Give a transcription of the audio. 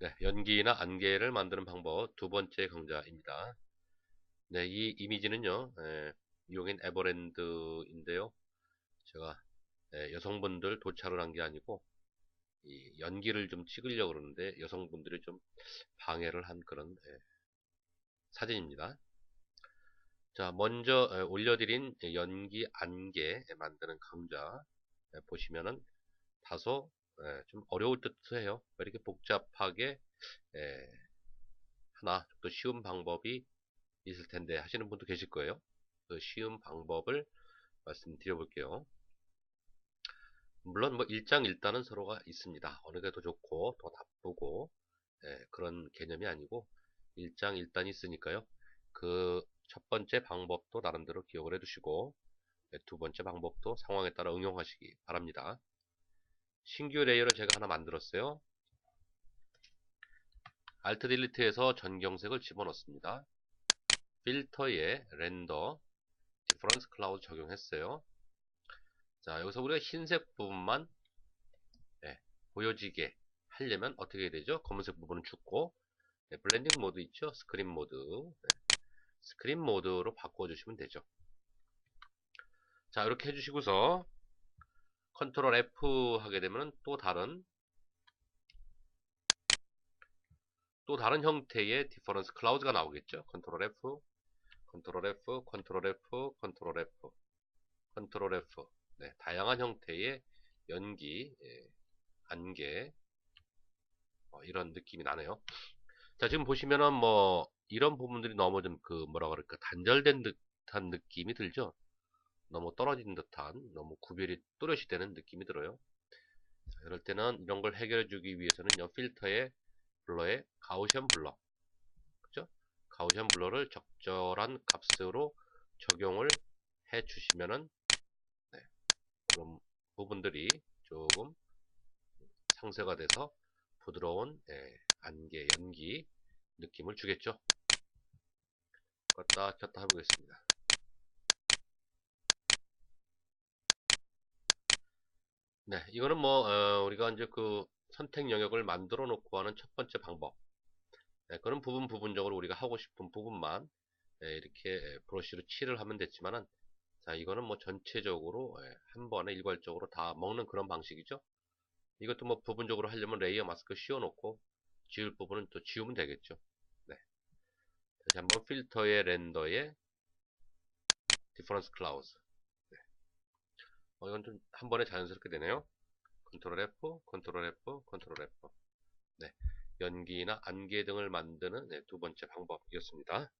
네, 연기나 안개를 만드는 방법 두 번째 강좌입니다. 네, 이 이미지는요, 예, 미국인 에버랜드인데요. 제가 예, 여성분들 도착을 한 게 아니고 이 연기를 좀 찍으려고 그러는데 여성분들이 좀 방해를 한 그런 예, 사진입니다. 자, 먼저 예, 올려드린 연기 안개 만드는 강좌 예, 보시면은 다소 예, 좀 어려울 듯해요. 이렇게 복잡하게 예, 하나 또 쉬운 방법이 있을 텐데 하시는 분도 계실 거예요. 그 쉬운 방법을 말씀드려 볼게요. 물론 뭐 일장일단은 서로가 있습니다. 어느 게 더 좋고 더 나쁘고 예, 그런 개념이 아니고 일장일단이 있으니까요. 그 첫 번째 방법도 나름대로 기억을 해두시고 예, 두 번째 방법도 상황에 따라 응용하시기 바랍니다. 신규 레이어를 제가 하나 만들었어요. Alt 딜리트에서 전경색을 집어넣습니다. 필터에 렌더 디퍼런스 클라우드 적용했어요. 자 여기서 우리가 흰색 부분만 네, 보여지게 하려면 어떻게 해야 되죠? 검은색 부분은 죽고 네, 블렌딩 모드 있죠? 스크린 모드 네, 스크린 모드로 바꿔주시면 되죠. 자 이렇게 해주시고서 컨트롤 F 하게 되면 또 다른 또 다른 형태의 디퍼런스 클라우드가 나오겠죠. 컨트롤 F, 컨트롤 F, 컨트롤 F, 컨트롤 F, 컨트롤 F. 네, 다양한 형태의 연기, 예, 안개 어, 이런 느낌이 나네요. 자, 지금 보시면은 뭐 이런 부분들이 너무 좀 그 뭐라 그럴까 단절된 듯한 느낌이 들죠. 너무 떨어진 듯한 너무 구별이 또렷이 되는 느낌이 들어요. 자, 이럴 때는 이런 걸 해결해 주기 위해서는요 필터의 블러의 가우시안 블러. 그죠 가우시안 블러를 적절한 값으로 적용을 해 주시면은 네, 그런 부분들이 조금 상쇄가 돼서 부드러운 예, 안개 연기 느낌을 주겠죠? 껐다 켰다 해보겠습니다 네, 이거는 뭐 어, 우리가 이제 그 선택 영역을 만들어 놓고 하는 첫 번째 방법. 네, 그런 부분 부분적으로 우리가 하고 싶은 부분만 네, 이렇게 브러쉬로 칠을 하면 됐지만은 자 이거는 뭐 전체적으로 예, 한 번에 일괄적으로 다 먹는 그런 방식이죠. 이것도 뭐 부분적으로 하려면 레이어 마스크 씌워 놓고 지울 부분은 또 지우면 되겠죠. 네. 다시 한번 필터의 렌더의 디퍼런스 클라우드 어, 이건 좀 한 번에 자연스럽게 되네요. 컨트롤 F, 컨트롤 F, 컨트롤 F. 네, 연기나 안개 등을 만드는 네, 두 번째 방법이었습니다.